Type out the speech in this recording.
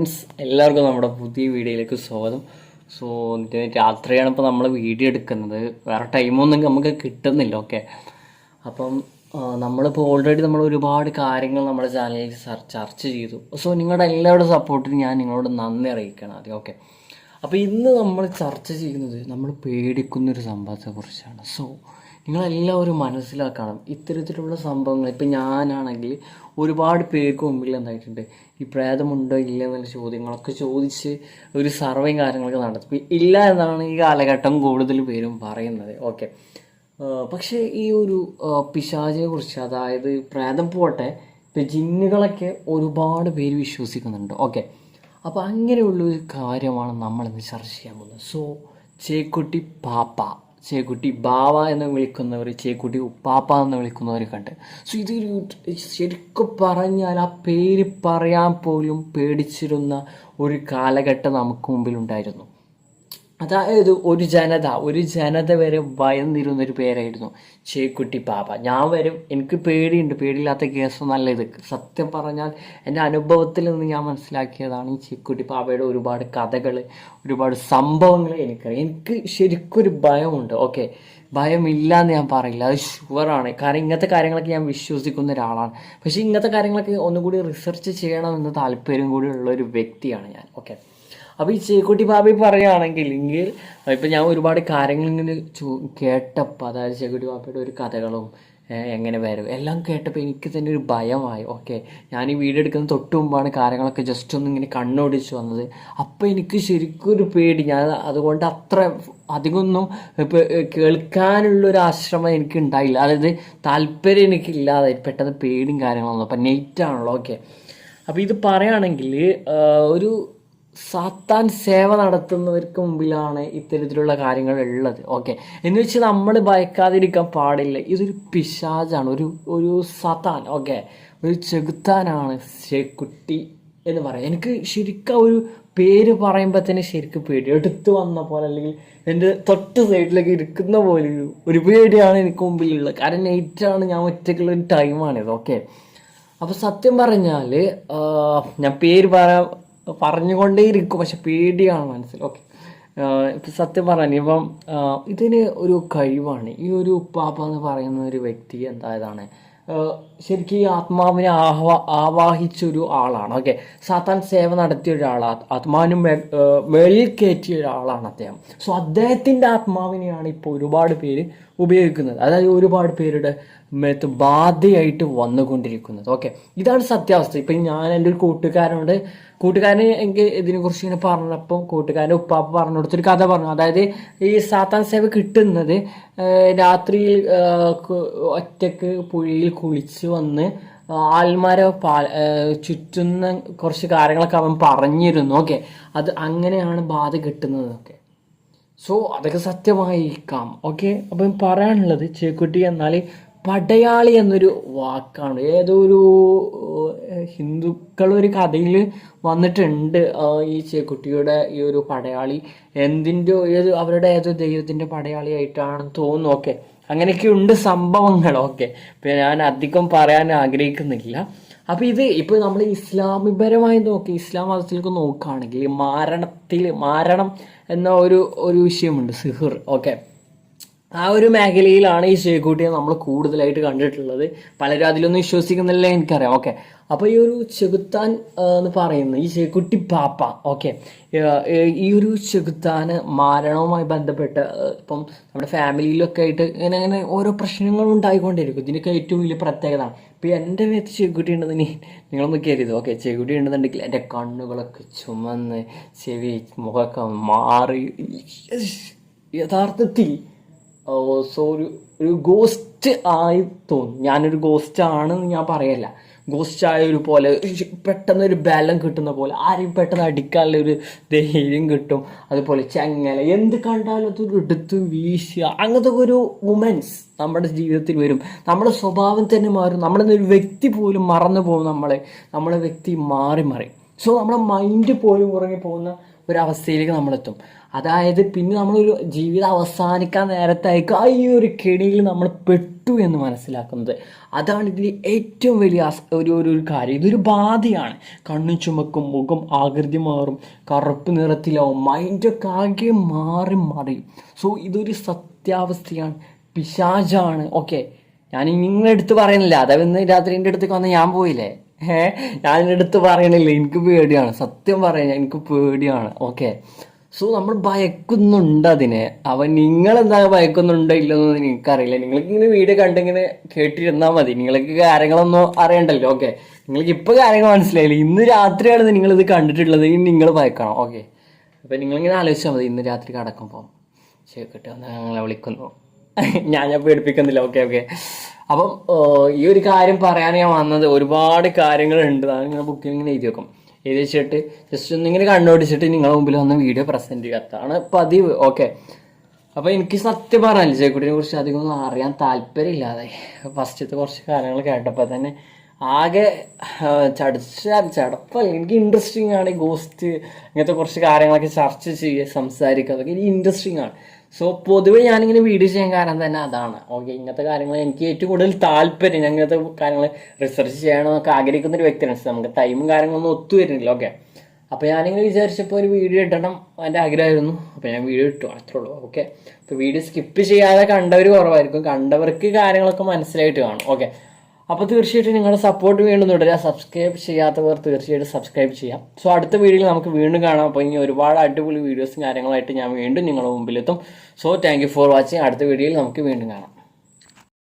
Friends എല്ലാവർക്കും നമ്മുടെ പുതിയ വീഡിയോയിലേക്ക് സ്വാഗതം. സോ രാത്രിയാണ് ഇപ്പോൾ നമ്മൾ വീഡിയോ എടുക്കുന്നത്. വേറെ ടൈമൊന്നും നമുക്ക് കിട്ടുന്നില്ല ഓക്കെ അപ്പം നമ്മളിപ്പോൾ ഓൾറെഡി നമ്മൾ ഒരുപാട് കാര്യങ്ങൾ നമ്മുടെ ചാനലിൽ ചർച്ച ചെയ്തു. സോ നിങ്ങളുടെ എല്ലാവരുടെ സപ്പോർട്ടിന് ഞാൻ നിങ്ങളോട് നന്ദി അറിയിക്കണം ആദ്യം ഓക്കെ അപ്പോൾ ഇന്ന് നമ്മൾ ചർച്ച ചെയ്യുന്നത് നമ്മൾ പേടിക്കുന്നൊരു സംഭവത്തെക്കുറിച്ചാണ് സോ നിങ്ങളെല്ലാവരും മനസ്സിലാക്കണം ഇത്തരത്തിലുള്ള സംഭവങ്ങൾ. ഇപ്പം ഞാനാണെങ്കിൽ ഒരുപാട് പേർക്ക് മുമ്പിൽ എന്തായിട്ടുണ്ട്? ഈ പ്രേതമുണ്ടോ ഇല്ല എന്നുള്ള ചോദ്യങ്ങളൊക്കെ ചോദിച്ച് ഒരു സർവേയും കാര്യങ്ങളൊക്കെ നടത്തി. ഇല്ല എന്നാണ് ഈ കാലഘട്ടം കൂടുതൽ പേരും പറയുന്നത്. ഓക്കെ. പക്ഷേ ഈ ഒരു പിശാചിനെ കുറിച്ച് അതായത് പ്രേതം പോട്ടെ ഇപ്പം ജിന്നുകളൊക്കെ ഒരുപാട് പേര് വിശ്വസിക്കുന്നുണ്ട്. ഓക്കെ. അപ്പോൾ അങ്ങനെയുള്ളൊരു കാര്യമാണ് നമ്മളിന്ന് ചർച്ച ചെയ്യാൻ പോകുന്നത്. സോ ചേക്കുട്ടി പാപ്പ. ചേക്കുട്ടി ബാവ എന്ന് വിളിക്കുന്നവർ ചേക്കുട്ടി ഉപ്പാപ്പ എന്ന് വിളിക്കുന്നവർ കണ്ട്. സോ ഇതൊരു ശരിക്കും പറഞ്ഞാൽ ആ പേര് പറയാൻ പോലും പേടിച്ചിരുന്ന ഒരു കാലഘട്ടം നമുക്ക് മുമ്പിലുണ്ടായിരുന്നു. അതായത് ഒരു ജനത ഒരു ജനത വരെ ഭയന്നിരുന്ന ഒരു പേരായിരുന്നു. ചേക്കുട്ടി പാപ്പ ഞാൻ വരും. എനിക്ക് പേടിയുണ്ട്. പേടിയില്ലാത്ത കേസൊന്നല്ല ഇത്. സത്യം പറഞ്ഞാൽ എന്റെ അനുഭവത്തിൽ നിന്ന് ഞാൻ മനസ്സിലാക്കിയതാണ് ഈ ചേക്കുട്ടി പാപ്പയുടെ ഒരുപാട് കഥകൾ ഒരുപാട് സംഭവങ്ങൾ എനിക്കറിയാം. എനിക്ക് ശരിക്കൊരു ഭയമുണ്ട്. ഓക്കെ. ഭയമില്ല എന്ന് ഞാൻ പറയില്ല. അത് ഷുവറാണ്. കാരണം ഇങ്ങനത്തെ കാര്യങ്ങളൊക്കെ ഞാൻ വിശ്വസിക്കുന്ന ഒരാളാണ്. പക്ഷേ ഇങ്ങനത്തെ കാര്യങ്ങളൊക്കെ ഒന്നുകൂടി റിസർച്ച് ചെയ്യണമെന്ന് താല്പര്യം കൂടി ഉള്ള ഒരു വ്യക്തിയാണ് ഞാൻ. ഓക്കെ. അപ്പോൾ ഈ ചേക്കുട്ടി ബാബി പറയുകയാണെങ്കിൽ എങ്കിൽ ഇപ്പം ഞാൻ ഒരുപാട് കാര്യങ്ങൾ ഇങ്ങനെ ചോ കേട്ടപ്പോൾ അതായത് ചേക്കുട്ടി ബാബയുടെ ഒരു കഥകളും എങ്ങനെ വരും എല്ലാം കേട്ടപ്പോൾ എനിക്ക് തന്നെ ഒരു ഭയമായി. ഓക്കെ ഞാൻ ഈ വീഡിയോ എടുക്കുന്ന തൊട്ട് മുമ്പാണ് കാര്യങ്ങളൊക്കെ ജസ്റ്റ് ഒന്ന് ഇങ്ങനെ കണ്ണോടിച്ച് വന്നത്. അപ്പോൾ എനിക്ക് ശരിക്കും ഒരു പേടി. ഞാൻ അതുകൊണ്ട് അത്ര അധികമൊന്നും ഇപ്പോൾ കേൾക്കാനുള്ളൊരു ആശ്രമം എനിക്ക് ഉണ്ടായില്ല. അതായത് താല്പര്യം എനിക്കില്ലാതെ പെട്ടെന്ന് പേടിയും കാര്യങ്ങളൊന്നും. അപ്പം നെയ്റ്റാണല്ലോ ഓക്കെ. അപ്പോൾ ഇത് പറയുകയാണെങ്കിൽ ഒരു സാത്താൻ സേവ നടത്തുന്നവർക്ക് മുമ്പിലാണ് ഇത്തരത്തിലുള്ള കാര്യങ്ങൾ ഉള്ളത്. ഓക്കെ എന്ന് വെച്ച് നമ്മൾ ഭയക്കാതിരിക്കാൻ പാടില്ല. ഇതൊരു പിശാജാണ് ഒരു ഒരു സത്താൻ. ഓക്കെ ഒരു ചെകുത്താനാണ് കുട്ടി എന്ന് പറയാം. എനിക്ക് ശരിക്കും ഒരു പേര് പറയുമ്പോൾ തന്നെ ശരിക്കും പേടി. എടുത്തു വന്ന പോലെ അല്ലെങ്കിൽ എന്റെ തൊട്ട് സൈഡിലേക്ക് ഇരിക്കുന്ന പോലെ ഒരു ഒരു പേടിയാണ് എനിക്ക് മുമ്പിലുള്ളത്. കാരണം നൈറ്റാണ് ഞാൻ ഒറ്റയ്ക്കുള്ള ഒരു ടൈമാണിത് ഓക്കെ അപ്പോൾ സത്യം പറഞ്ഞാൽ ഞാൻ പേര് പറയാൻ പറഞ്ഞുകൊണ്ടേയിരിക്കും. പക്ഷെ പേടിയാണ് മനസ്സിൽ. ഓക്കെ ഇപ്പം സത്യം പറയാൻ ഇപ്പം ഇതിന് ഒരു കഴിവാണ്. ഈ ഒരു ഉപ്പാപ്പ എന്ന് പറയുന്ന ഒരു വ്യക്തി എന്തായതാണ് ശരിക്കും ഈ ആത്മാവിനെ ആഹ്വാ ആവാഹിച്ചൊരു ആളാണ്. ഓക്കെ സാത്താൻ സേവ നടത്തിയ ഒരാളാണ് ആത്മാവിനും മേളിൽ കയറ്റിയ ഒരാളാണ് അദ്ദേഹം. സോ അദ്ദേഹത്തിന്റെ ആത്മാവിനെയാണ് ഇപ്പോൾ ഒരുപാട് പേര് ഉപയോഗിക്കുന്നത്. അതായത് ഒരുപാട് പേരുടെ മേത്ത് ബാധയായിട്ട് വന്നുകൊണ്ടിരിക്കുന്നത്. ഓക്കെ ഇതാണ് സത്യാവസ്ഥ. ഇപ്പം ഞാൻ എന്റെ ഒരു കൂട്ടുകാരനോട് കൂട്ടുകാരൻ എനിക്ക് ഇതിനെക്കുറിച്ച് ഇങ്ങനെ പറഞ്ഞപ്പോൾ കൂട്ടുകാരന്റെ ഉപ്പാപ്പ പറഞ്ഞു കൊടുത്തൊരു കഥ പറഞ്ഞു. അതായത് ഈ സാത്താൻ സേവ കിട്ടുന്നത് രാത്രി ഒറ്റയ്ക്ക് പുഴയിൽ കുളിച്ച് വന്ന് ആൽമാരെ പാ ചുറ്റുന്ന കുറച്ച് കാര്യങ്ങളൊക്കെ അവൻ പറഞ്ഞിരുന്നു. ഓക്കെ അത് അങ്ങനെയാണ് ബാധ കിട്ടുന്നത് ഓക്കെ സോ അതൊക്കെ സത്യമായിരിക്കാം. ഓക്കെ അപ്പം പറയാനുള്ളത് ചേക്കുട്ടി എന്നാൽ പടയാളി എന്നൊരു വാക്കാണ്. ഏതോ ഒരു ഒരു കഥയിൽ വന്നിട്ടുണ്ട്. ഈ കുട്ടിയുടെ ഈ ഒരു പടയാളി. എന്തിന്റെ ഏത് അവരുടെ ഏതോ ദൈവത്തിന്റെ പടയാളിയായിട്ടാണെന്ന് തോന്നുന്നു. ഓക്കെ. അങ്ങനെയൊക്കെ ഉണ്ട് സംഭവങ്ങൾ. ഓക്കെ. ഇപ്പം ഞാൻ അധികം പറയാൻ ആഗ്രഹിക്കുന്നില്ല. അപ്പോൾ ഇത് ഇപ്പോൾ നമ്മൾ ഇസ്ലാമിപരമായി നോക്കി ഇസ്ലാം മതത്തിലേക്ക് നോക്കുകയാണെങ്കിൽ മാരണത്തിൽ മാരണം എന്ന ഒരു ഒരു വിഷയമുണ്ട്. സിഹിർ. ഓക്കെ. ആ ഒരു മേഖലയിലാണ് ഈ ചെകുട്ടിയെ നമ്മൾ കൂടുതലായിട്ട് കണ്ടിട്ടുള്ളത്. പലരും അതിലൊന്നും വിശ്വസിക്കുന്നില്ല എനിക്കറിയാം. ഓക്കെ അപ്പോൾ ഈ ഒരു ചെകുത്താൻ എന്ന് പറയുന്ന ഈ ചെകുട്ടി പാപ്പ ഓക്കെ ഈ ഒരു ചെകുത്താന് മരണവുമായി ബന്ധപ്പെട്ട് ഇപ്പം നമ്മുടെ ഫാമിലിയിലൊക്കെ ആയിട്ട് ഇങ്ങനെ അങ്ങനെ ഓരോ പ്രശ്നങ്ങളും ഉണ്ടായിക്കൊണ്ടിരിക്കും. ഇതിനൊക്കെ ഏറ്റവും വലിയ പ്രത്യേകത ഇപ്പൊ എന്റെ മേത്ത് ചെകുട്ടി ഉണ്ടെന്ന് നിങ്ങളൊന്ന് കരുത്. ഓക്കെ ചെകുട്ടി ഉണ്ടെന്നുണ്ടെങ്കിൽ എന്റെ കണ്ണുകളൊക്കെ ചുമന്ന് ചെവി മുഖമൊക്കെ മാറി. യഥാർത്ഥത്തിൽ സോ ഒരു ഒരു ഗോസ്റ്റ് ആയി തോന്നും. ഞാനൊരു ഗോസ്റ്റ് ആണെന്ന് ഞാൻ പറയല്ല. ഗോസ്റ്റ് ആയ ഒരു പോലെ പെട്ടെന്ന് ഒരു ബലം കിട്ടുന്ന പോലെ ആരെയും പെട്ടെന്ന് അടിക്കാനുള്ള ഒരു ധൈര്യം കിട്ടും. അതുപോലെ ചങ്ങല എന്ത് കണ്ടാലും അതൊരു എടുത്ത് വീശുക. അങ്ങനത്തെ ഒരു വുമൻസ് നമ്മുടെ ജീവിതത്തിൽ വരും. നമ്മുടെ സ്വഭാവം തന്നെ മാറും. നമ്മുടെ ഒരു വ്യക്തി പോലും മറന്നു പോകും നമ്മളെ. നമ്മളെ വ്യക്തി മാറി മാറി സോ നമ്മുടെ മൈൻഡ് പോലും ഉറങ്ങി പോകുന്ന ഒരു അവസ്ഥയിലേക്ക് നമ്മളെത്തും. അതായത് പിന്നെ നമ്മളൊരു ജീവിതം അവസാനിക്കാൻ നേരത്തായിരിക്കും ആ ഈ ഒരു കെണിയിൽ നമ്മൾ പെട്ടു എന്ന് മനസ്സിലാക്കുന്നത്. അതാണ് ഇതിൽ ഏറ്റവും വലിയ ഒരു ഒരു ഒരു കാര്യം. ഇതൊരു ബാധയാണ്. കണ്ണു ചുമക്കും മുഖം ആകൃതി മാറും കറുപ്പ് നിറത്തിലാവും മൈൻഡൊക്കെ ആകെ മാറി മറിയും സോ ഇതൊരു സത്യാവസ്ഥയാണ്. പിശാചാണ്. ഓക്കെ ഞാൻ നിങ്ങളെടുത്ത് പറയുന്നില്ല. അതായത് ഇന്ന് രാത്രി എന്റെ അടുത്തേക്ക് വന്ന് ഞാൻ പോയില്ലേ? ഏ ഞാൻ എടുത്ത് പറയണില്ല? എനിക്ക് പേടിയാണ്. സത്യം പറയാൻ എനിക്ക് പേടിയാണ്. ഓക്കെ സോ നമ്മൾ ഭയക്കുന്നുണ്ട് അതിനെ. അവൻ നിങ്ങൾ എന്താ ഭയക്കുന്നുണ്ടോ ഇല്ലെന്നൊന്നും എനിക്കറിയില്ല. നിങ്ങൾക്ക് ഇങ്ങനെ വീഡിയോ കണ്ടിങ്ങനെ കേട്ടിരുന്നാൽ മതി. നിങ്ങൾക്ക് കാര്യങ്ങളൊന്നും അറിയണ്ടല്ലോ. ഓക്കെ നിങ്ങൾക്ക് ഇപ്പോൾ കാര്യങ്ങൾ മനസ്സിലായില്ല? ഇന്ന് രാത്രിയാണ് നിങ്ങളിത് കണ്ടിട്ടുള്ളത്. ഇനി നിങ്ങൾ ഭയക്കണം. ഓക്കെ അപ്പം നിങ്ങളിങ്ങനെ ആലോചിച്ചാൽ മതി. ഇന്ന് രാത്രി കടക്കുമ്പോൾ ശരി ഒന്ന് ഞങ്ങളെ വിളിക്കുന്നു. ഞാൻ ഞാൻ പേടിപ്പിക്കുന്നില്ല. ഓക്കെ ഓക്കെ അപ്പം ഈ ഒരു കാര്യം പറയാൻ ഞാൻ വന്നത് ഒരുപാട് കാര്യങ്ങളുണ്ട്. ഉണ്ട് ഇങ്ങനെ ബുക്കിൽ ഇങ്ങനെ എഴുതി വെക്കും. എഴുതി വെച്ചിട്ട് ജസ്റ്റ് ഒന്നിങ്ങനെ കണ്ടുപിടിച്ചിട്ട് നിങ്ങളുടെ മുമ്പിൽ വന്ന് വീഡിയോ പ്രസന്റ് ചെയ്യുക. അതാണ് പതിവ്. ഓക്കെ അപ്പോൾ എനിക്ക് സത്യം പറഞ്ഞില്ല ചേക്കുട്ടിനെ കുറിച്ച് അധികം ഒന്നും അറിയാൻ താല്പര്യമില്ലാതെ ഫസ്റ്റത്തെ കുറച്ച് കാര്യങ്ങൾ കേട്ടപ്പോൾ തന്നെ ആകെ ചടച്ച ചടപ്പല്ല. എനിക്ക് ഇൻട്രസ്റ്റിംഗ് ആണ് ഗോസ്റ്റ് ഇങ്ങനത്തെ കുറച്ച് കാര്യങ്ങളൊക്കെ ചർച്ച ചെയ്യുക സംസാരിക്കുക. അതൊക്കെ ഇൻട്രസ്റ്റിംഗ് ആണ്. സോ പൊതുവെ ഞാനിങ്ങനെ വീഡിയോ ചെയ്യാൻ കാരണം തന്നെ അതാണ്. ഓക്കെ ഇങ്ങനത്തെ കാര്യങ്ങൾ എനിക്ക് ഏറ്റവും കൂടുതൽ താല്പര്യം. ഞാൻ ഇങ്ങനത്തെ കാര്യങ്ങൾ റിസർച്ച് ചെയ്യണമെന്നൊക്കെ ആഗ്രഹിക്കുന്ന ഒരു വ്യക്തിയാണ്. നമുക്ക് ടൈമും കാര്യങ്ങളൊന്നും ഒത്തു വരുന്നില്ല. ഓക്കെ അപ്പോൾ ഞാനിങ്ങനെ വിചാരിച്ചപ്പോൾ ഒരു വീഡിയോ ഇടണം എന്റെ ആഗ്രഹമായിരുന്നു. അപ്പോൾ ഞാൻ വീഡിയോ ഇട്ടു. അത്രേ ഉള്ളൂ. ഓക്കെ അപ്പോൾ വീഡിയോ സ്കിപ്പ് ചെയ്യാതെ കണ്ടവർ കുറവായിരിക്കും. കണ്ടവർക്ക് കാര്യങ്ങളൊക്കെ മനസ്സിലായിട്ട് കാണും. ഓക്കെ അപ്പോൾ തീർച്ചയായിട്ടും നിങ്ങളുടെ സപ്പോർട്ട് വീണ്ടും തുടരുക സബ്സ്ക്രൈബ് ചെയ്യാത്തവർ തീർച്ചയായിട്ടും സബ്സ്ക്രൈബ് ചെയ്യാം. സോ അടുത്ത വീഡിയോയിൽ നമുക്ക് വീണ്ടും കാണാം. അപ്പോൾ ഇനി ഒരുപാട് അടിപൊളി വീഡിയോസും കാര്യങ്ങളായിട്ട് ഞാൻ വീണ്ടും നിങ്ങളുടെ മുമ്പിലെത്തും. സോ താങ്ക് ഫോർ വാച്ചിങ് അടുത്ത വീഡിയോയിൽ നമുക്ക് വീണ്ടും കാണാം.